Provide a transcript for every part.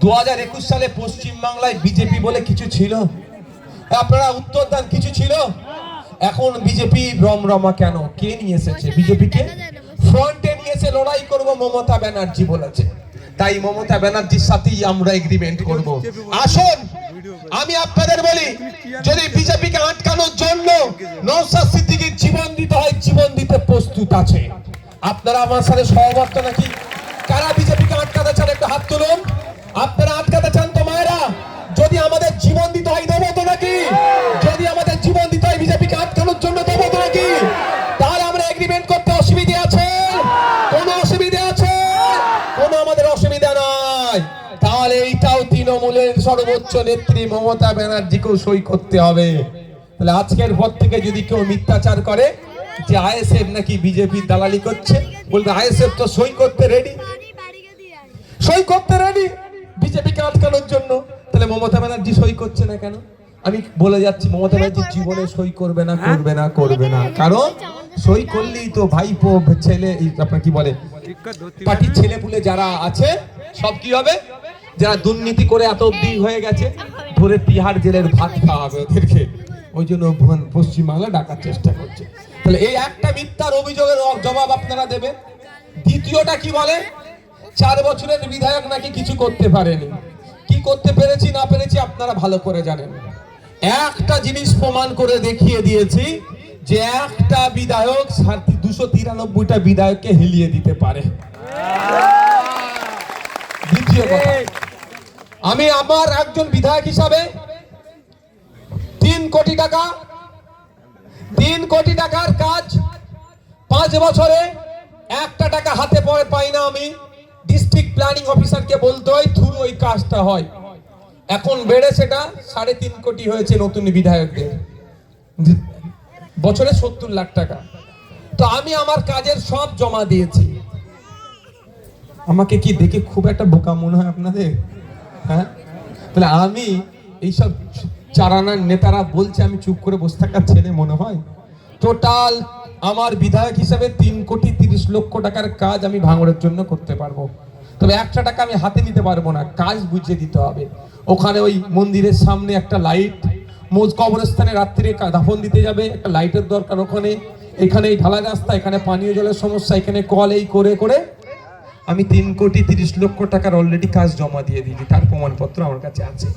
দু হাজার একুশ সালে পশ্চিম বাংলায় বিজেপি বলে কিছু ছিল? আপনারা উত্তর দেন কিছু ছিল? এখন বিজেপি রমরমা কেন? কে নিয়ে এসেছে? বিজেপিকে ফ্রন্টে নিয়ে এসে লড়াই করব মমতা ব্যানার্জি বলেছে। তাই মমতা ব্যানার্জির সাথেই আমরা এগ্রিমেন্ট করব। আসুন আমি আপনাদের বলি যদি বিজেপিকে আটকানোর জন্য নৌসাদ সিদ্দিকীর জীবন দিতে হয় জীবন দিতে প্রস্তুত আছে। আপনারা আমার সাথে সহমত নাকি? কারা বিজেপিকে আটকাতে চান? একটা হাত তুলুন। আপনারা আটকাতে চান তো মায়েরা। যদি আমাদের জীবন দিতে হয় দেবো তো নাকি? যদি আমাদের জীবন দিতে হয় বিজেপিকে আটকানোর জন্য দেবো তো নাকি? তাহলে আমরা এগ্রিমেন্ট করতে অসুবিধে আছে? কোনো অসুবিধে আছে? কোনো আমাদের অসুবিধা নাই। তাহলে এইটাও তৃণমূলের সর্বোচ্চ নেত্রী মমতা ব্যানার্জিকেও সই করতে হবে। তাহলে আজকের পর থেকে যদি কেউ মিথ্যাচার করে, যে আইএসএফ নাকি বিজেপি দালালি করছে, বলবে আইএসএফ তো সই করতে রেডি সই করতে রেডি বিজেপিকে আটকানোর জন্য তাহলে মমতা ব্যানার্জি সই করছে না কেন? আমি বলে যাচ্ছি মমতা ব্যানার্জি জীবনে সই করবে না করবে না করবে না। কারণ সই করলেই তো ভাইপো ছেলে আপনার কি বলে পার্টির ছেলে পুলে যারা আছে সব কি হবে? যারা দুর্নীতি করে এত অব্দি হয়ে গেছে ধরে তিহার জেলের ভাত খাওয়া হবে ওদেরকে। ওই জন্য পশ্চিমবাংলা ডাকার চেষ্টা করছে। তাহলে এই একটা মিথ্যার অভিযোগের জবাব আপনারা দেবেন। দ্বিতীয়টা কি বলে? চার বছরের বিধায়ক নাকি কিছু করতে পারেনি। কি করতে পেরেছি, না পেরেছি আপনারা ভালো করে জানেন। একটা জিনিস প্রমাণ করে দেখিয়ে দিয়েছি যে একটা বিধায়ক দুশো তিরানব্বইটা বিধায়ককে হিলিয়ে দিতে পারে। আমি আমার একজন বিধায়ক হিসাবে তিন কোটি টাকা, তিন কোটি টাকার কাজ পাঁচ বছরে একটা টাকা হাতে পড়ে পাই না আমি। ডিস্ট্রিক্ট প্ল্যানিং অফিসারকে বলতে হয় থ্রু ওই কাজটা হয়। এখন বেড়ে সেটা সাড়ে তিন কোটি হয়েছে নতুন বিধায়কদের। বছরে সত্তর লাখ টাকা। তো আমি আমার কাজের সব জমা দিয়েছি। আমাকে কি দেখে খুব একটা বোকা মনে হয় আপনাদের? হ্যাঁ? তাহলে আমি এইসব চারানার নেতারা বলছে, আমি চুপ করে বসে থাকার ছেলে মনে হয়? টোটাল আমার বিধায়ক হিসাবে তিন কোটি তিরিশ লক্ষ টাকার কাজ আমি ভাঙড়ের জন্য করতে পারব। তবে একটা টাকা আমি হাতে নিতে পারব না, কাজ বুঝিয়ে দিতে হবে। ওখানে ওই মন্দিরের সামনে একটা লাইট মোজ কবরস্থানে রাত্রিরে দাফন দিতে যাবে, একটা লাইটের দরকার ওখানে। এখানে এই ঢালা রাস্তা, এখানে পানীয় জলের সমস্যা, এখানে কল এই করে করে। আমি তিন কোটি তিরিশ লক্ষ টাকার অলরেডি কাজ জমা দিয়ে দিয়েছি, তার প্রমাণপত্র আমার কাছে আছে।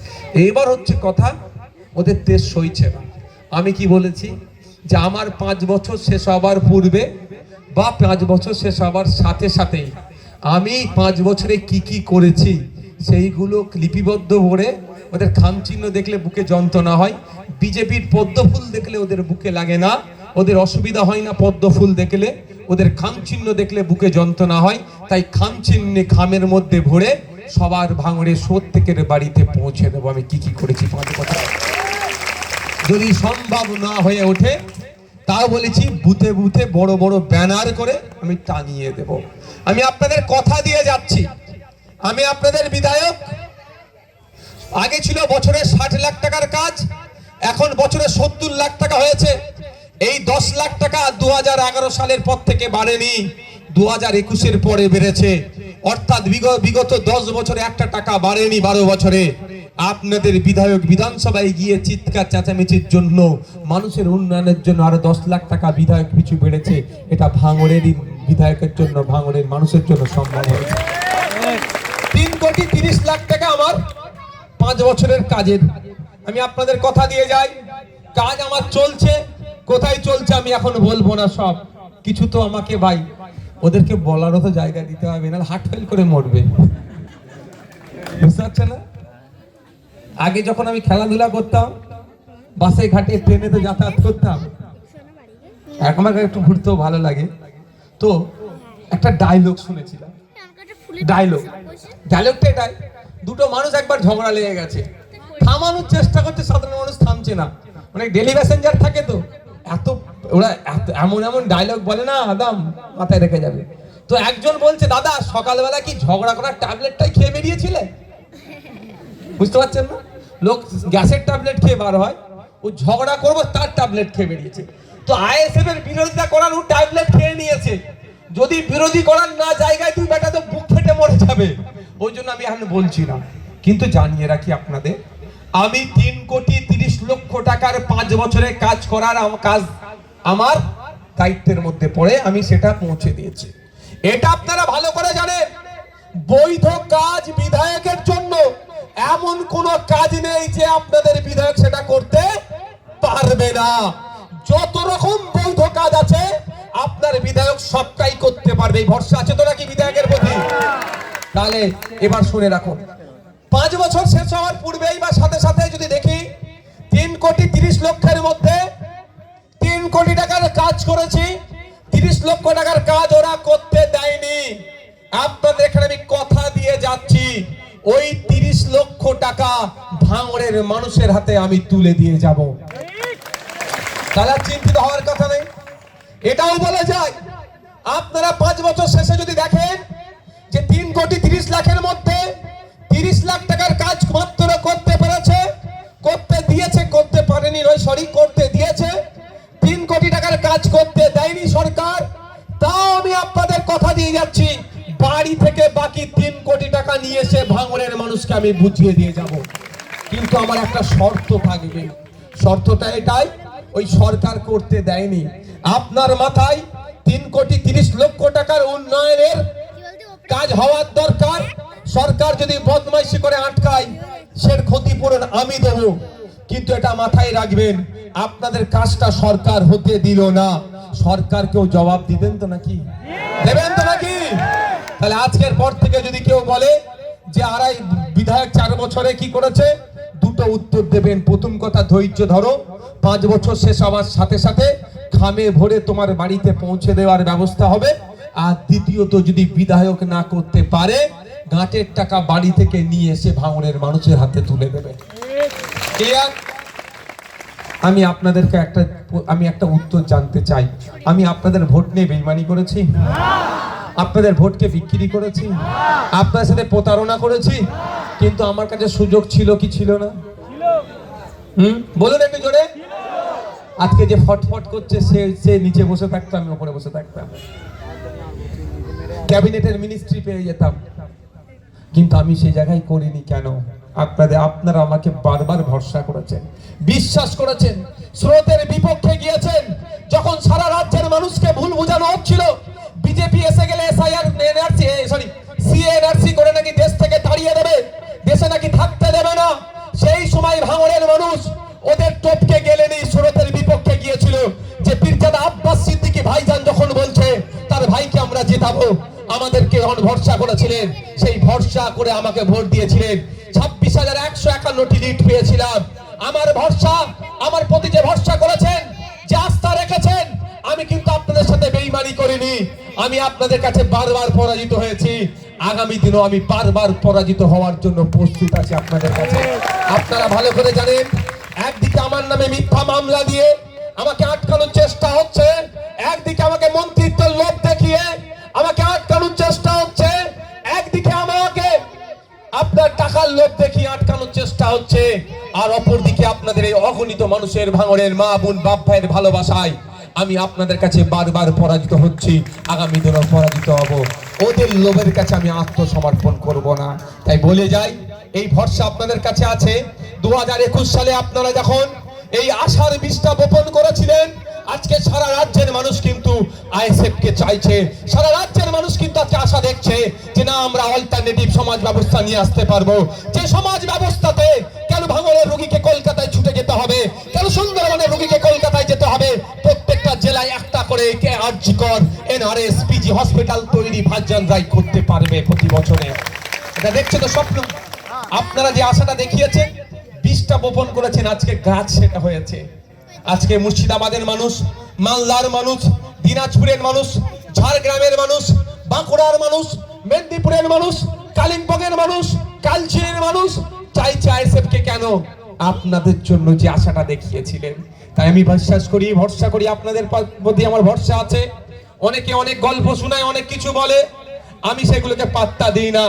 এবার হচ্ছে কথা, ওদের দেশ সইছে না। আমি কি বলেছি? যে আমার পাঁচ বছর শেষ হবার পূর্বে বা পাঁচ বছর শেষ হবার সাথে সাথেই আমি পাঁচ বছরে কি কি করেছি, সেইগুলো লিপিবদ্ধ করে ওদের খামচিহ্ন দেখলে বুকে যন্ত্রণা হয়, বিজেপির পদ্ম ফুল দেখলে ওদের বুকে লাগে না, ওদের অসুবিধা হয় না পদ্ম ফুল দেখলে, ওদের খাম চিহ্ন দেখলে বুকে যন্ত্রণা হয়, তাই খাম চিহ্নে খামের মধ্যে ভরে সবার ভাঙড়ে প্রত্যেকের বাড়িতে পৌঁছে দেবো। আমি কি কি করেছি, পাঁচ কথা যদি সম্ভব না হয়ে ওঠে তাও বলেছি, বুথে বুথে বড় বড় ব্যানার করে আমি টানিয়ে দেব। আমি আপনাদের কথা দিয়ে যাচ্ছি। আমি আপনাদের বিধায়ক। আগে ছিল বছরে ষাট লাখ টাকার কাজ, এখন বছরে সত্তর লাখ টাকা হয়েছে। এই দশ লাখ টাকা দু হাজার এগারো সালের পর থেকে বাড়েনি দু হাজার একুশের পরে বেড়েছে। অর্থাৎ বিগ- বিগত দশ বছরে একটা টাকা বাড়েনি বারো বছরে। আপনাদের বিধায়ক বিধানসভায় গিয়ে চিৎকার চেঁচামেচির জন্য, মানুষের উন্নয়নের জন্য আরও দশ লাখ টাকা বিধায়ক পিছু বেড়েছে এটা ভাঙড়েরই বিধায়কের জন্য, ভাঙড়ের মানুষের জন্য সম্মান হয়েছে। তিন কোটি তিরিশ লাখ টাকা আমার পাঁচ বছরের কাজের। আমি আপনাদের কথা দিয়ে যাই, কাজ আমার চলছে, কোথায় চলছে আমি এখন বলব না সব। কিছু তো আমাকে ভাই, ওদেরকে বলারও তো জায়গা দিতে হবে না হার্ট ফেল করে মরবে। বুঝতে পারছে না? আগে যখন আমি খেলাধুলা করতাম, বাসে ঘাটে ট্রেনে তো যাতায়াত করতাম। এখন আমাকে একটু ঘুরতেও ভালো লাগে। তো একটা ডায়লগ শুনেছিলাম। ডায়লগ ডায়লগটা এটাই। দুটো মানুষ একবার ঝগড়া লেগে গেছে। থামানোর চেষ্টা করছে সাধারণ মানুষ থামছে না। মানে ডেলি প্যাসেঞ্জার থাকে তো। এত ওরা এত- এমন এমন ডায়লগ বলে না, আদাম, মাথায় রেখে যাবে। তো একজন বলছে, দাদা, সকালবেলা কি ঝগড়া করার ট্যাবলেটটাই খেয়ে বেরিয়েছিলে? বুঝতে পারছেন না? লোক গ্যাসের ট্যাবলেট খেয়ে বার হয়, ও ঝগড়া করব, তার ট্যাবলেট খেয়ে বেরিয়েছে। তো আইএসএফ এর বিরোধিতা করার ও ট্যাবলেট খেয়ে নিয়েছে। যদি বিরোধী করার না জায়গায় তুই বেটা তো বুক ফেটে মরে যাবে। ওই জন্য আমি এখন বলছি না। কিন্তু জানিয়ে রাখি আপনাদের, আমি তিন কোটি তিরিশ লক্ষ টাকার পাঁচ বছরে কাজ করার কাজ আমার দায়িত্বের মধ্যে পড়ে আমি সেটা পৌঁছে দিয়েছি। এটা আপনারা ভালো করে জানেন। বৈধ কাজ বিধায়কের জন্য এমন কোন কাজ নেই যে আপনাদের বিধায়ক সেটা করতে পারবে না। যত রকম বৈধ কাজ আছে, আপনার বিধায়ক সবটাই করতে পারবে। ভরসা আছে তো নাকি বিধায়কের প্রতি? তাহলে এবার শুনে রাখুন। পাঁচ বছর শেষ হওয়ার পূর্বেই বা সাথে সাথে যদি দেখি, তিন কোটি তিরিশ লক্ষের মধ্যে তিন কোটি টাকার কাজ করেছি, তিরিশ লক্ষ টাকার কাজ ওরা করতে দেয়নি। আপনাদের এখানে আমি কথা দিয়ে যাচ্ছি। ওই তিরিশ লক্ষ টাকা ভাঙড়ের মানুষের হাতে আমি তুলে দিয়ে যাব। তাহলে চিন্তিত হওয়ার কথা নেই। এটাও বলা যায়, আপনারা পাঁচ বছর শেষে যদি দেখেন যে তিন কোটি তিরিশ লাখের মধ্যে তিরিশ লাখ টাকার কাজ মাত্র করতে পেরেছে, করতে দিয়েছে, করতে পারেনি, নয় সরি করতে দিয়েছে, তিন কোটি টাকার কাজ করতে দেয়নি সরকার, তাও আমি আপনাদের কথা দিয়ে যাচ্ছি। বাড়ি থেকে বাকি তিন কোটি টাকা নিয়ে এসে ভাঙড়ের মানুষকে আমি বুঝিয়ে দিয়ে যাব। কিন্তু আমার একটা শর্ত থাকবে। শর্তটা এটাই, ওই সরকার করতে দেয়নি। আপনার মাথায় তিন কোটি তিরিশ লক্ষ টাকার উন্নয়নের কাজ হওয়ার দরকার। সরকার যদি বদমাইশি করে আটকায়, সের ক্ষতিপূরণ আমি দেব। কিন্তু এটা মাথায় রাখবেন, আপনাদের কাজটা সরকার হতে দিল না। সরকারকেও জবাব দিবেন তো নাকি? দেবেন তো নাকি? তাহলে আজকের পর থেকে যদি কেউ বলে যে আড়াই বিধায়ক চার বছরে কি করেছে, দুটো উত্তর দেবেন। প্রথম কথা, ধৈর্য ধরো। পাঁচ বছর শেষ হওয়ার সাথে সাথে খামে ভরে তোমার বাড়িতে পৌঁছে দেওয়ার ব্যবস্থা হবে। আর দ্বিতীয়ত, যদি বিধায়ক না করতে পারে, গাঁটের টাকা বাড়ি থেকে নিয়ে এসে ভাঙনের মানুষের হাতে তুলে দেবে। আমি আপনাদেরকে একটা, আমি একটা উত্তর জানতে চাই। আমি আপনাদের ভোট নিয়ে বেইমানি করেছি? আপনাদের ভোটকে বিক্রি করেছি আপনার সাথে প্রতারণা করেছি, কিন্তু আমার কাছে সুযোগ ছিল কি ছিল না? হুম? বলুন একটু জোরে। আজকে যে ফটফট করছে, সে সে নিচে বসে থাকতো, আমি উপরে বসে থাকতাম। ক্যাবিনেটের মিনিস্ট্রি পেয়ে যেতাম। কিন্তু আমি সেই জায়গায় করিনি কেন? আপনাদের, আপনারা আমাকে বারবার ভরসা করেছেন, বিশ্বাস করেছেন, স্রোতের বিপক্ষে গিয়েছেন, যখন সারা রাজ্যের মানুষকে ভুল বোঝানো হচ্ছিল বিজেপি এসে গেলে এসআইআর এনআরসি সরি সিএনআরসি করে নাকি দেশ থেকে তাড়িয়ে দেবে? দেশে নাকি থাকতে দেবে না? সেই সময় ভাঙড়ের মানুষ ওদের টপকে গেলেনি স্রোতের বিপক্ষে গিয়েছিল। যে পীরজাদা আব্বাস সিদ্দিকী ভাইজান যখন বলছে, তার ভাইকে আমরা জেতাবো। আমাদেরকে যখন ভরসা করেছিলেন। সেই ভরসা করে আমাকে ভোট দিয়েছিলেন। ছাব্বিশ হাজার একশো একান্নটি লিড পেয়েছিলাম। আমার ভরসা, আমার প্রতি যে ভরসা করেছেন আপনাদের সাথে বেইমানি করিনি। আমি আপনাদের কাছে বারবার পরাজিত হয়েছি। আগামী দিনও আমি বারবার পরাজিত হওয়ার জন্য প্রস্তুত আছি আপনাদের কাছে। আপনারা ভালো করে জানেন, একদিকে আমার নামে মিথ্যা মামলা দিয়ে আমাকে আটকানোর চেষ্টা হচ্ছে, একদিকে আমাকে মন্ত্রিত্বের লোভ দেখিয়ে আমাকে আটকানোর চেষ্টা হচ্ছে, একদিকে আমাকে আপনার টাকার লোভ দেখিয়ে আটকানোর চেষ্টা হচ্ছে, আর অপরদিকে আপনাদের এই অগণিত মানুষের ভাঙড়ের মা বোন, বাপ ভাইয়ের ভালোবাসায় আমি আপনাদের কাছে বারবার পরাজিত হচ্ছি। আগামী দিনও পরাজিত হব। ওদের লোভের কাছে আমি আত্মসমর্পণ করব না। তাই বলে যাই, এই ভরসা আপনাদের কাছে আছে। দু হাজার একুশ সালে আপনারা যখন এই আশার বীজটা বোপন করেছিলেন আজকে সারা রাজ্যের মানুষ কিন্তু আইএসএফ কে চাইছে। সারা রাজ্যের মানুষ কিন্তু আজকে আশা দেখছে যে না, আমরা অল্টারনেটিভ সমাজ ব্যবস্থা নিয়ে আসতে পারব। যে সমাজ ব্যবস্থাতে কেন ভাঙড়ের রোগীকে কলকাতায় ছুটে যেতে হবে? কেন সুন্দরবনের রোগীকে কলকাতায় যেতে হবে? প্রত্যেকটা জেলায় একটা করে কে আরজিকর এনআরএস, পিজি হসপিটাল তৈরি ভাজজান রায় করতে পারবে প্রতি বছরে। এটা দেখছে তো স্বপ্ন? আপনারা যে আশাটা দেখিয়েছেন বীজটা বপন করেছেন, আজকে গাছ সেটা হয়েছে। আজকে মুর্শিদাবাদের মানুষ, মালদার মানুষ, দিনাজপুরের মানুষ, ঝাড়গ্রামের মানুষ, বাঁকুড়ার মানুষ, মেদিনীপুরের মানুষ, কালিম্পংয়ের মানুষ কালচিনের মানুষ চাইছে আইএসএফকে কেন আপনাদের জন্য যে আশাটা দেখিয়েছিলেন। তাই আমি বিশ্বাস করি, ভরসা করি আপনাদের প্রতি আমার ভরসা আছে। অনেকে অনেক গল্প শোনায়, অনেক কিছু বলে। আমি সেগুলোকে পাত্তা দিই না।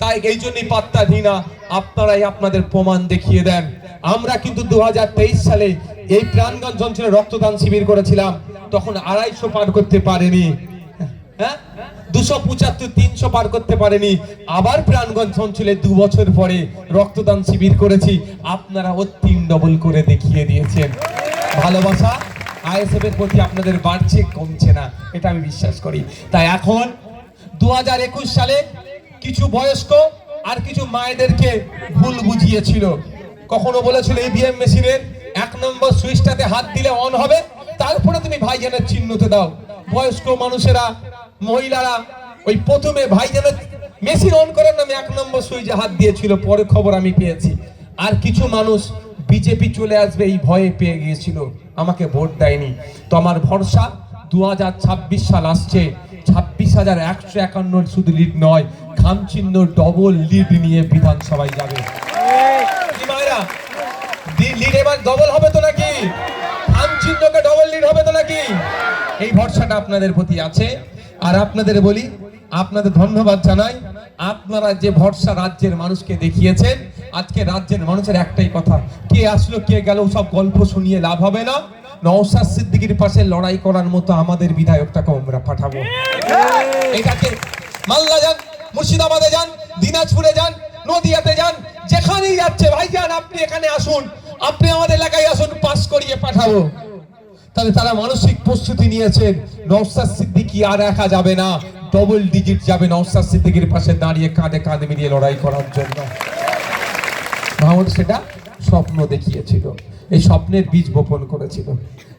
তাই এই জন্যই পাত্তা দিই না। আপনারাই আপনাদের প্রমাণ দেখিয়ে দেন। আমরা কিন্তু দু সালে এই প্রাণগঞ্জ অঞ্চলে রক্তদান শিবির করেছিলাম। তখন আড়াইশো পার করতে পারেনি। হ্যাঁ? দুশো পঁচাত্তর, তিনশো পার করতে পারেনি। আবার প্রাণগঞ্জ অঞ্চলে দু বছর পরে রক্তদান শিবির করেছি। আপনারা ও তিন ডবল করে দেখিয়ে দিয়েছেন। ভালোবাসা আইএসএফ এর প্রতি আপনাদের বাড়ছে, কমছে না। এটা আমি বিশ্বাস করি। তাই এখন দু হাজার একুশ সালে কিছু বয়স্ক আর কিছু মায়েদেরকে ভুল বুঝিয়েছিল। কখনো বলেছিল ইভিএম মেশিনের এক নম্বর সুইচটাতে হাত দিলে অন হবে, তারপরে তুমি ভাইজানের চিহ্নতে দাও। বয়স্ক মানুষেরা, মহিলারা, ওই প্রথমে ভাইজানের মেশিন অন করার নামে এক নম্বর সুইচে হাত দিয়েছিল, পরে খবর আমি পেয়েছি। আর কিছু মানুষ বিজেপি চলে আসবে এই ভয়ে পেয়ে গিয়েছিল, আমাকে ভোট দেয়নি। তো আমার ভরসা দু হাজার ছাব্বিশ সাল আসছে। ছাব্বিশ হাজার একশো একান্ন শুধু লিড নয় খামচিহ্ন ডবল লিড নিয়ে বিধানসভায় যাবে। লিড এবার ডবল হবে তো নাকি? খামচিহ্নকে ডবল লিড হবে তো নাকি? এই ভরসাটা আপনাদের প্রতি আছে। আর আপনাদের বলি আপনাদের ধন্যবাদ জানাই। আপনারা যে ভরসা রাজ্যের মানুষকে দেখিয়েছেন আজকে রাজ্যের মানুষের একটাই কথা কে আসলো কে গেল সব গল্প শুনিয়ে লাভ হবে না। নওশাদ সিদ্দিকির পাশে লড়াই করার মতো আমাদের বিধায়কটাকে আমরা পাঠাবো। এটাকে মালদা যান, মুর্শিদাবাদে যান, দিনাজপুরে যান, নদিয়াতে যান, যেখানেই যাচ্ছে ভাই যান আপনি এখানে আসুন, আপনি আমাদের এলাকায় আসুন, পাস করিয়ে পাঠাবো। তাহলে তারা মানসিক প্রস্তুতি নিয়েছেন, নওশাদ সিদ্দিকি আর একা যাবে না ডবল ডিজিট যাবে নওশাদ সিদ্দিকির পাশে দাঁড়িয়ে কাঁধে কাঁধে মিলিয়ে লড়াই করার জন্য। সেটা স্বপ্ন দেখিয়েছিল। এই স্বপ্নের বীজ বপন করেছিল।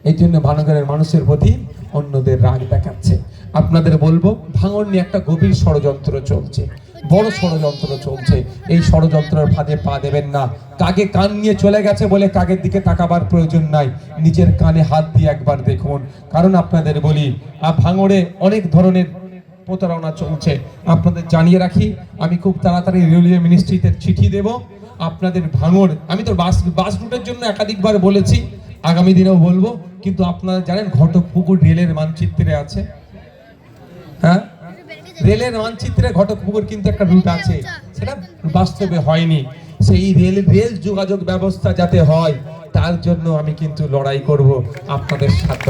এই জন্য ভানগরের মানুষের প্রতি অন্যদের রাগ দেখাচ্ছে। আপনাদের বলব ভাঙর নিয়ে একটা গভীর ষড়যন্ত্র চলছে। বড় ষড়যন্ত্র চলছে। এই ষড়যন্ত্রের ফাঁদে পা দেবেন না। কাকে কান নিয়ে চলে গেছে বলে কাকের দিকে তাকাবার প্রয়োজন নাই। নিজের কানে হাত দিয়ে একবার দেখুন। কারণ আপনাদের বলি ভাঙড়ে অনেক ধরনের প্রতারণা চলছে। আপনাদের জানিয়ে রাখি, আমি খুব তাড়াতাড়ি রেলওয়ে মিনিস্ট্রিতে চিঠি দেব। আপনাদের ভাঙর আমি তো বাস বাস রুটের জন্য একাধিকবার বলেছি, আগামী দিনেও বলব, কিন্তু আপনারা জানেন ঘটকপুকুর রেলের মানচিত্রে আছে। হ্যাঁ? রেলের মানচিত্রে ঘটকপুকুর কিন্তু একটা রুট আছে। সেটা বাস্তবে হয়নি। সেই রেল রেল যোগাযোগ ব্যবস্থা যাতে হয়, তার জন্য আমি কিন্তু লড়াই করব। আপনাদের সাথ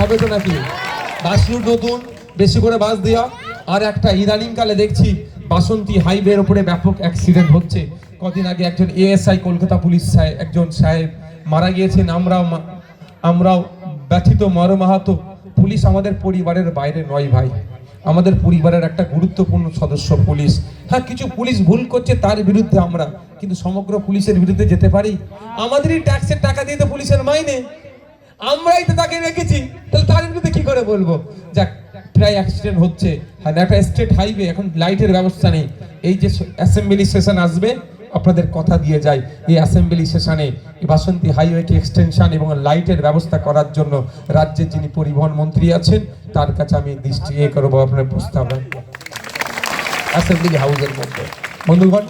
হবে তো নাকি বাস রুট নতুন বেশি করে বাস দেওয়া আর একটা ইদানিং কালে দেখছি বাসন্তী হাইওয়ের উপরে ব্যাপক অ্যাক্সিডেন্ট হচ্ছে। কদিন আগে একজন এএসআই কলকাতা পুলিশ সাহেব, একজন সাহেব মারা গিয়েছেন আমরাও আমরাও ব্যথিত, মরমাহাত। পুলিশ আমাদের পরিবারের বাইরে নয় ভাই। আমাদের পরিবারের একটা গুরুত্বপূর্ণ সদস্য পুলিশ। হ্যাঁ কিছু পুলিশ ভুল করছে তার বিরুদ্ধে আমরা। কিন্তু সমগ্র পুলিশের বিরুদ্ধে যেতে পারি? আমাদেরই ট্যাক্সের টাকা দিয়ে তো পুলিশের মাইনে। আমরাই তো তাকে রেখেছি। তাহলে তার বিরুদ্ধে কি করে বলব? যাক প্রায় অ্যাক্সিডেন্ট হচ্ছে। একটা স্টেট হাইওয়ে এখন লাইটের ব্যবস্থা নেই। এই যে অ্যাসেম্বলি সেশন আসবে, আপনাদের কথা দিয়ে যাই। এই অ্যাসেম্বলি সেশনে বাসন্তী হাইওয়েটি এক্সটেনশন এবং লাইটের ব্যবস্থা করার জন্য রাজ্যের যিনি পরিবহন মন্ত্রী আছেন, তার কাছে আমি দৃষ্টি এ করব আপনার প্রস্তাব অ্যাসেম্বলি হাউসের মধ্যে। বন্ধুগণ,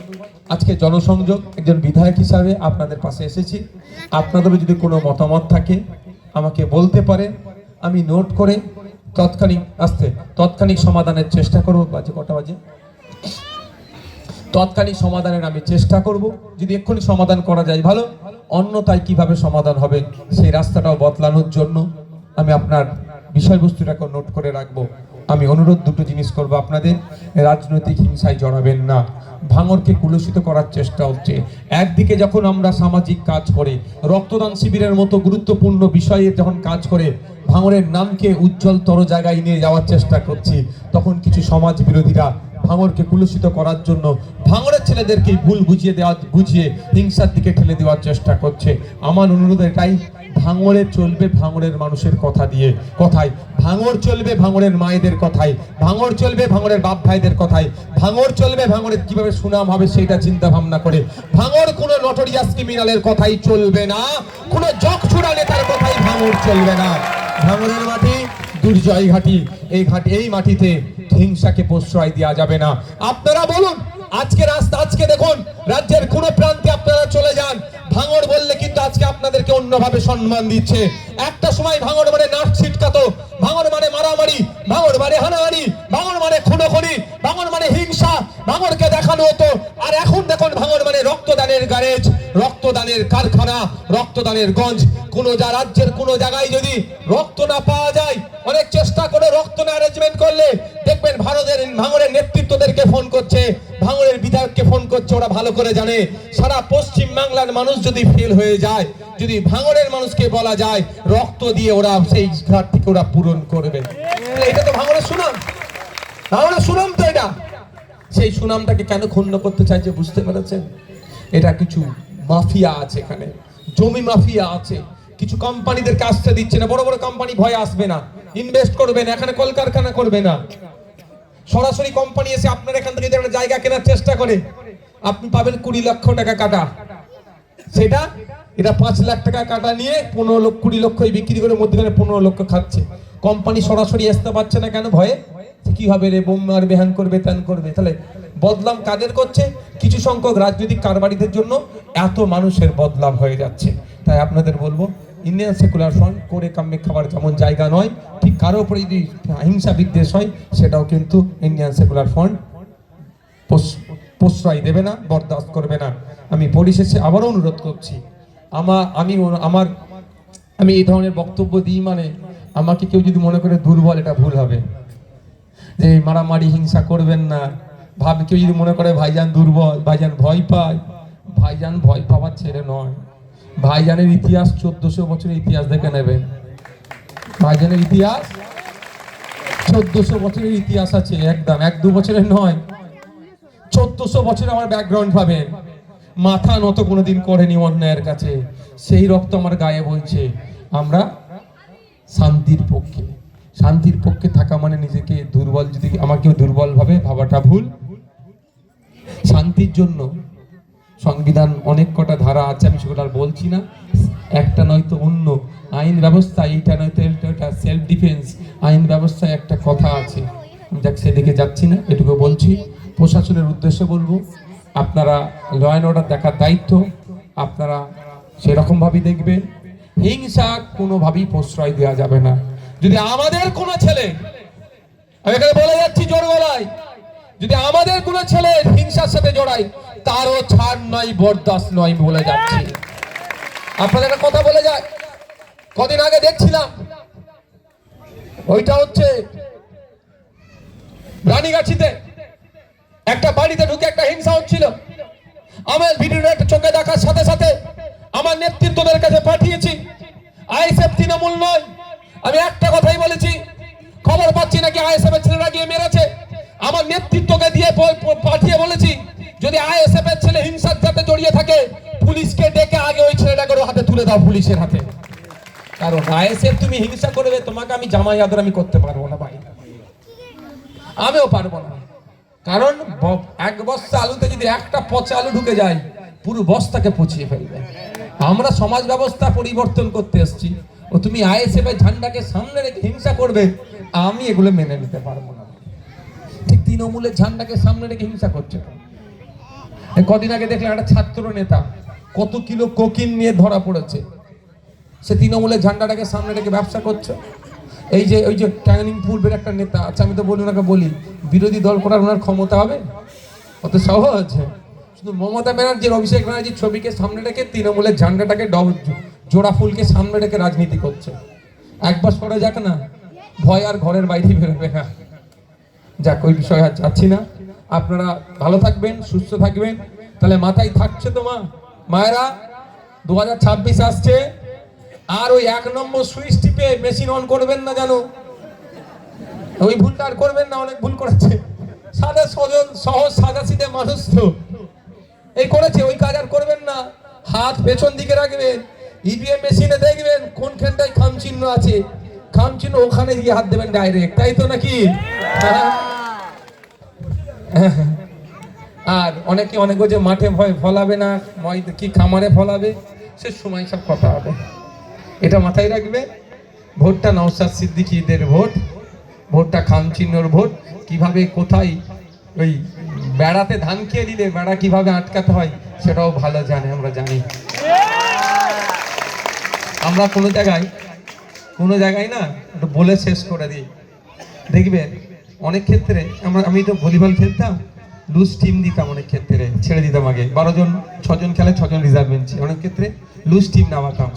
আজকে জনসংযোগ একজন বিধায়ক হিসাবে আপনাদের পাশে এসেছি। আপনাদেরও যদি কোনো মতামত থাকে, আমাকে বলতে পারে আমি নোট করে তৎক্ষণিক আসতে, তৎক্ষণিক সমাধানের চেষ্টা করব, বাজে কটা বাজে? তৎকালীন সমাধানের আমি চেষ্টা করব। যদি এক্ষুনি সমাধান করা যায় ভালো, অন্যথায় কীভাবে সমাধান হবে সেই রাস্তাটাও বদলানোর জন্য আমি আপনার বিষয়বস্তুটাকে নোট করে রাখব। আমি অনুরোধ দুটো জিনিস করব আপনাদের, রাজনৈতিক হিংসায় জড়াবেন না, ভাঙরকে কুলুষিত করার চেষ্টা হচ্ছে। একদিকে যখন আমরা সামাজিক কাজ করে, রক্তদান শিবিরের মতো গুরুত্বপূর্ণ বিষয়ে যখন কাজ করে ভাঙরের নামকে উজ্জ্বলতর জায়গায় নিয়ে যাওয়ার চেষ্টা করছি। তখন কিছু সমাজ বিরোধীরা ভাঙরকে কুলুষিত করার জন্য ভাঙরের ছেলেদেরকে ভুল বুঝিয়ে দেওয়া, বুঝিয়ে হিংসার দিকে ঠেলে দেওয়ার চেষ্টা করছে। আমার অনুরোধ এটাই, ভাঙরে চলবে ভাঙরের মানুষের কথা দিয়ে কথায় ভাঙর চলবে ভাঙরের মায়েদের কথায় ভাঙর চলবে ভাঙরের বাপ ভাইদের কথায় ভাঙর চলবে ভাঙরের কীভাবে সুনাম হবে সেটা চিন্তা ভাবনা করে। ভাঙর কোনো নটোরিয়াস ক্রিমিনালের কথাই চলবে না। কোনো জগছুড়া নেতার কথাই ভাঙর চলবে না। ভাঙরের মাটি, দুর্জয় ঘাটি, এই ঘাটি, এই মাটিতে হিংসাকে প্রশ্রয় দেওয়া যাবে না। আপনারা বলুন আজকে রাস্তা আজকে দেখুন রাজ্যের কোন প্রান্তে আপনারা চলে যান। ভাঙর বললে কিন্তু আজকে আপনাদেরকে অন্যভাবে সম্মান দিচ্ছে। একটা সময় ভাঙর মানে নাচ ছিটকাতো। ভাঙর মানে মারামারি ভাঙর মানে হানাহানি ভাঙর মানে খুনোখুনি ভাঙর মানে হিংসা ভাঙরকে দেখানো হতো। আর এখন দেখুন ভাঙর মানে রক্তদানের গ্যারেজ, রক্তদানের কারখানা, রক্তদানের গঞ্জ। কোন যা রাজ্যের কোন জায়গায় যদি রক্ত না পাওয়া যায়, অনেক চেষ্টা করে রক্ত না অ্যারেঞ্জমেন্ট করলে, দেখবেন ভারতের ভাঙরের নেতৃত্বদেরকে ফোন করছে ভাঙরের বিধায়ককে ফোন করছে, ওরা ভালো করে জানে, সারা পশ্চিম বাংলার মানুষ যদি ফেল হয়ে যায়, যদি ভাঙরের মানুষকে বলা যায়, রক্ত দিয়ে ওরা সেই ঘাটটিকে ওরা পূরণ করবে। এটা তো ভাঙরের সুনাম। ভাঙরের সুনাম তো এটা। সেই সুনামটাকে কেন ক্ষুণ্ণ করতে চাইছে বুঝতে পেরেছেন? এটা কিছু মাফিয়া আছে এখানে। জমি মাফিয়া আছে। কিছু কোম্পানিদেরকে আসতে দিচ্ছে না। বড় বড় কোম্পানি ভয় আসবে না। ইনভেস্ট করবে না এখানে কলকারখানা করবে না। সরাসরি কোম্পানি এসে আপনার এখান থেকে জায়গা কেনার চেষ্টা করে আপনি পাবেন কুড়ি লক্ষ টাকা কাটা। সেটা এটা পাঁচ লাখ টাকা কাটা নিয়ে পনেরো লক্ষ কুড়ি লক্ষই বিক্রি করে মধ্যখানে পনেরো লক্ষ খাচ্ছে। কোম্পানি সরাসরি আসতে পারছে না কেন ভয়ে? কি হবে রে, বোম মারবে, হ্যান করবে, ত্যান করবে? তাহলে বদলাম কাদের করছে? কিছু সংখ্যক রাজনৈতিক কারবারিদের জন্য এত মানুষের বদলাম হয়ে যাচ্ছে। তাই আপনাদের বলব ইন্ডিয়ান সেকুলার ফ্রন্ট করে কাম্যে খাবার যেমন জায়গা নয়, ঠিক কারও উপরে যদি হিংসা বিদ্বেষ হয়, সেটাও কিন্তু ইন্ডিয়ান সেকুলার ফ্রন্ট প্রশ্রয় দেবে না, বরদাস্ত করবে না। আমি পরিশেষে আবারও অনুরোধ করছি। আমার আমি আমার, আমি এই ধরনের বক্তব্য দিই মানে আমাকে কেউ যদি মনে করে দুর্বল, এটা ভুল হবে। যে মারামারি, হিংসা করবেন না। ভাব, কেউ যদি মনে করে ভাইজান দুর্বল, ভাইজান ভয় পায়, ভাইজান ভয় পাওয়ার ছেড়ে নয়। ভাইজানের ইতিহাস চোদ্দশো বছরের ইতিহাস দেখে নেবেন। ভাইজানের ইতিহাস চোদ্দশো বছরের ইতিহাস আছে, একদম, এক দু বছরের নয়। চোদ্দশো বছর আমার ব্যাকগ্রাউন্ড পাবেন মাথা নত কোনোদিন করেনি অন্যায়ের কাছে। সেই রক্ত আমার গায়ে বইছে। আমরা শান্তির পক্ষে। শান্তির পক্ষে থাকা মানে নিজেকে দুর্বল, যদি আমাকে দুর্বল ভাবে, ভাবাটা ভুল। শান্তির জন্য সংবিধান অনেক কটা ধারা আছে, আমি সেগুলো আর বলছি না। একটা নয়তো অন্য। আইন ব্যবস্থা, এইটা নয়তো এটা সেলফ ডিফেন্স আইন ব্যবস্থায় একটা কথা আছে। যাক, সেদিকে যাচ্ছি না, এটুকু বলছি। প্রশাসনের উদ্দেশ্যে বলব, আপনারা ল অ্যান্ড অর্ডার দেখার দায়িত্ব, আপনারা সেরকমভাবেই দেখবেন। হিংসা কোনোভাবেই প্রশ্রয় দেওয়া যাবে না। যদি আমাদের কোনো ছেলে, আমি এখানে বলে যাচ্ছি জোর গলায়, যদি আমাদের কোনো ছেলে হিংসার সাথে জড়ায়, তারও ছাড় নয়, বরদাস্ত নয় বলে যাচ্ছি। আপনাদের একটা কথা বলে যায় কদিন আগে দেখছিলাম, ওইটা হচ্ছে রানীগাছিতে একটা বাড়িতে ঢুকে একটা হিংসা হচ্ছিল। আমার ভিডিওটা চোখে দেখার সাথে সাথে আমার নেতৃত্বদের কাছে পাঠিয়েছি। আইএসএফ তৃণমূল নয়। আমি একটা কথাই বলেছি, খবর পাচ্ছি নাকি আইএসএফ এর ছেলেরা গিয়ে মেরেছে? আমার নেতৃত্বকে দিয়ে পাঠিয়ে বলেছি, যদি আইএসএফ এর ছেলে হিংসার সাথে জড়িয়ে থাকে, পুলিশকে ডেকে আগে ওই ছেলেটাকে হাতে তুলে দাও পুলিশের হাতে। কারণ আইএসএফ তুমি হিংসা করবে, তোমাকে আমি জামাই আদর আমি করতে পারব না ভাই। আমিও পারব না। কারণ এক বস্তা আলুতে যদি একটা পচা আলু ঢুকে যায়, পুরো বস্তাকে পচিয়ে ফেলবে। আমরা সমাজ ব্যবস্থা পরিবর্তন করতে এসেছি। ও তুমি আইএসএফ এর ঝান্ডাকে সামনে রেখে হিংসা করবে, আমি এগুলো মেনে নিতে পারব না। ঠিক তৃণমূলের ঝান্ডাকে সামনে রেখে হিংসা করছে কদিন আগে দেখলাম একটা ছাত্র নেতা, কত কিলো কোকিন নিয়ে ধরা পড়েছে। সে তৃণমূলের ঝান্ডাটাকে সামনে রেখে ব্যবসা করছে। এই যে, ওই যে ট্যানিং পূর্বের একটা নেতা আচ্ছা আমি তো বলি ওনাকে বলি, বিরোধী দল করার ওনার ক্ষমতা হবে? অত সহজ। শুধু মমতা ব্যানার্জির, অভিষেক ব্যানার্জির ছবিকে সামনে রেখে তৃণমূলের ঝান্ডাটাকে জোড়া ফুলকে সামনে রেখে রাজনীতি করছে। একবার সরে যাক না, ভয় আর ঘরের বাইরে বেরোবে না। যাক, ওই বিষয়ে আর যাচ্ছি না। আপনারা ভালো থাকবেন, সুস্থ থাকবেন। তাহলে মাথায় থাকছে তো মা? মায়েরা, দু হাজার ছাব্বিশ আসছে। আর ওই এক নম্বর সুইচ টিপে মেশিন অন করবেন না জানো? ওই ভুলটা আর করবেন না, অনেক ভুল করেছে। সাদা সজল সহজ সাদা সিধে মানুষ তো। এই করেছে, ওই কাজ আর করবেন না। হাত পেছন দিকে রাখবেন ইভিএম মেশিনে দেখবেন কোনখানটায় খাম চিহ্ন আছে। খাম চিহ্ন ওখানে গিয়ে হাত দেবেন ডাইরেক্ট তাই তো নাকি? আর অনেকে অনেক যে মাঠে ভয় ফলাবে না কি খামারে ফলাবে? সে সময় সব কথা হবে। এটা মাথায় রাখবে। ভোটটা নওসাদ সিদ্দিকীদের ভোট, ভোটটা খামচিহ্নর ভোট। কীভাবে কোথায় ওই বেড়াতে ধান খেয়ে দিলে বেড়া কীভাবে আটকাতে হয়, সেটাও ভালো জানে, আমরা জানি। আমরা কোনো জায়গায় কোনো জায়গায় না বলে শেষ করে দিই। দেখবেন, অনেক ক্ষেত্রে আমরা, আমি তো ভলিবল খেলতাম লুজ টিম দিতাম অনেক ক্ষেত্রে, ছেড়ে দিতাম আগে। বারো জন, ছজন খেলে ছজন রিজার্ভ বেঞ্চে অনেক ক্ষেত্রে লুজ টিম নামাতাম।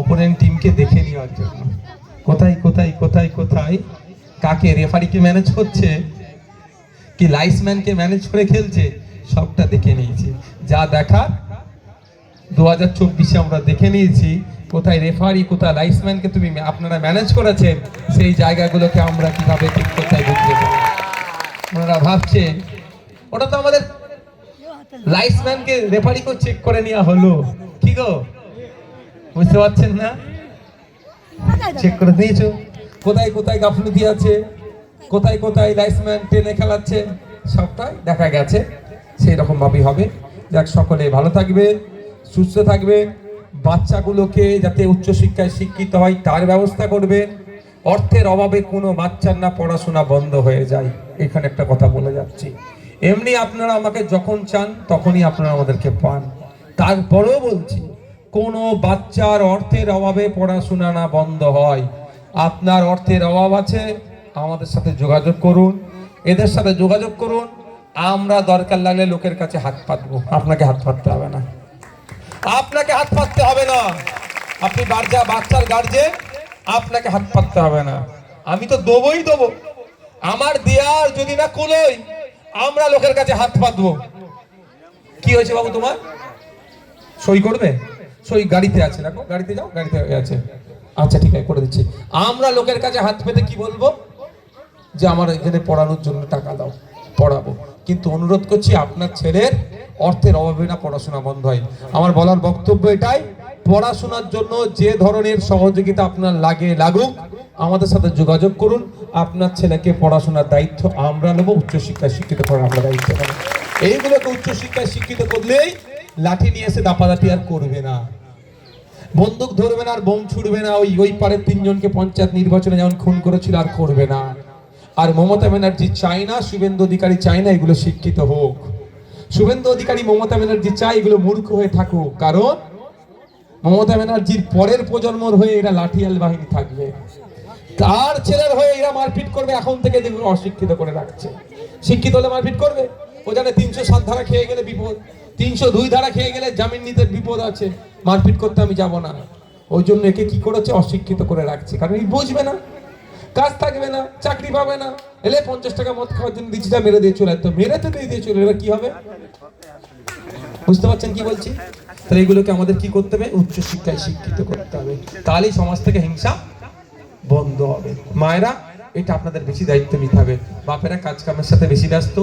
অপোনেন্ট টিমকে দেখে নেওয়ার জন্য কোথায় কোথায় কোথায় কোথায়? কাকে? রেফারিকে ম্যানেজ করছে কি লাইসম্যানকে ম্যানেজ করে খেলছে? সবটা দেখে নিয়েছি। যা দেখা দু হাজার চব্বিশে আমরা দেখে নিয়েছি। কোথায় রেফারি কোথায় লাইসম্যানকে তুমি আপনারা ম্যানেজ করেছেন, সেই জায়গাগুলোকে আমরা কীভাবে ঠিক কোথায় বুঝতে পারি আপনারা ভাবছেন ওটা তো আমাদের লাইসম্যানকে রেফারিকেও চেক করে নেওয়া হলো। কি গো? বুঝতে পারছেন না? চেক করে দিয়েছ? কোথায় কোথায় গাফলতি আছে? কোথায় কোথায় লাইসম্যান টেনে খেলাচ্ছে? সবটাই দেখা গেছে। সেই রকম ভাবেই হবে। যাক সকলে ভালো থাকবে সুস্থ থাকবে। বাচ্চাগুলোকে যাতে উচ্চশিক্ষায় শিক্ষিত হয় তার ব্যবস্থা করবেন। অর্থের অভাবে কোনো বাচ্চার না পড়াশোনা বন্ধ হয়ে যায়। এখানে একটা কথা বলে যাচ্ছি। এমনি আপনারা আমাকে যখন চান তখনই আপনারা আমাদেরকে পান। তারপরেও বলছি কোনো বাচ্চার অর্থের অভাবে পড়াশোনা না বন্ধ হয়। আপনার অর্থের অভাব আছে, আমাদের সাথে যোগাযোগ করুন। এদের সাথে যোগাযোগ করুন। আমরা দরকার লাগলে লোকের কাছে হাত পাতবো। আপনাকে হাত পাততে হবে না। আপনাকে হাত পাততে হবে না। আপনি বাচ্চা বাচ্চার গার্জেন আপনাকে হাত পাততে হবে না। আমি তো দেবই দেবো। আমার দেয়ার যদি না কুলোই আমরা লোকের কাছে হাত পাতবো। কি হয়েছে বাবু তোমার? সই করবে? সই গাড়িতে আছে দেখো গাড়িতে যাও, গাড়িতে আছে। আচ্ছা ঠিক আছে, করে দিচ্ছি। আমরা লোকের কাছে হাত পেতে কি বলব? যে আমার এখানে পড়ানোর জন্য টাকা দাও, পড়াবো। কিন্তু অনুরোধ করছি, আপনার ছেলের অর্থের অভাবে না পড়াশোনা বন্ধ হয়। আমার বলার বক্তব্য এটাই, পড়াশোনার জন্য যে ধরনের সহযোগিতা আপনার লাগে, লাগুক, আমাদের সাথে যোগাযোগ করুন। আপনার ছেলেকে পড়াশোনার দায়িত্ব আমরা নেব, উচ্চশিক্ষায় শিক্ষিত করার আমরা দায়িত্ব নেব। এইগুলোকে উচ্চশিক্ষায় শিক্ষিত করলেই লাঠি নিয়ে এসে দাপাদাপি আর করবে না। বন্দুক ধরবে না আর বোম ছুড়বে না। ওই ওই পারে তিনজনকে পঞ্চায়েত নির্বাচনে যেমন খুন করেছিল আর করবে না। আর মমতা ব্যানার্জি চায় না, শুভেন্দু অধিকারী চায় না এগুলো শিক্ষিত হোক। শুভেন্দু অধিকারী, মমতা ব্যানার্জি চায় এগুলো মূর্খ হয়ে থাকুক। কারণ মমতা ব্যানার্জির পরের প্রজন্মর হয়ে এরা লাঠিয়াল বাহিনী থাকবে। তার ছেলের হয়ে এরা মারপিট করবে, এখন থেকে যেগুলো অশিক্ষিত করে রাখছে। শিক্ষিত হলে মারপিট করবে। ও জানে তিনশো সাত ধারা খেয়ে গেলে বিপদ। তিনশো দুই ধারা খেয়ে গেলে জামিন নিতে বিপদ আছে, মারপিট করতে আমি যাব না। ওই জন্য একে কি করেছে? অশিক্ষিত করে রাখছে। কারণ এই বুঝবে না। কাজ থাকবে না, চাকরি পাবে না। এলে পঞ্চাশ টাকা মদ খাওয়ার জন্য দিচ্ছিটা মেরে দিয়ে চলে তো মেরে তো দিয়ে চলে এবার কি হবে? বুঝতে পারছেন কি বলছি? তাহলে এগুলোকে আমাদের কি করতে হবে? উচ্চ শিক্ষায় শিক্ষিত করতে হবে। তাহলেই সমাজ থেকে হিংসা বন্ধ হবে। মায়েরা, এটা আপনাদের বেশি দায়িত্ব নিতে হবে। বাপেরা কাজ কামের সাথে বেশি ব্যস্ত।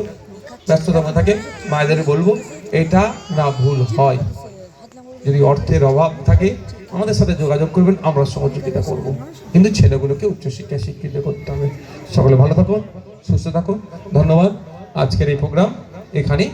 ব্যস্ততম থাকে। মায়েদের বলব এটা না ভুল হয়। যদি অর্থের অভাব থাকে, আমাদের সাথে যোগাযোগ করবেন, আমরা সহযোগিতা করব। কিন্তু ছেলেগুলোকে উচ্চশিক্ষায় শিক্ষিত করতে হবে। সকলে ভালো থাকুন, সুস্থ থাকুন। ধন্যবাদ। আজকের এই প্রোগ্রাম এখানেই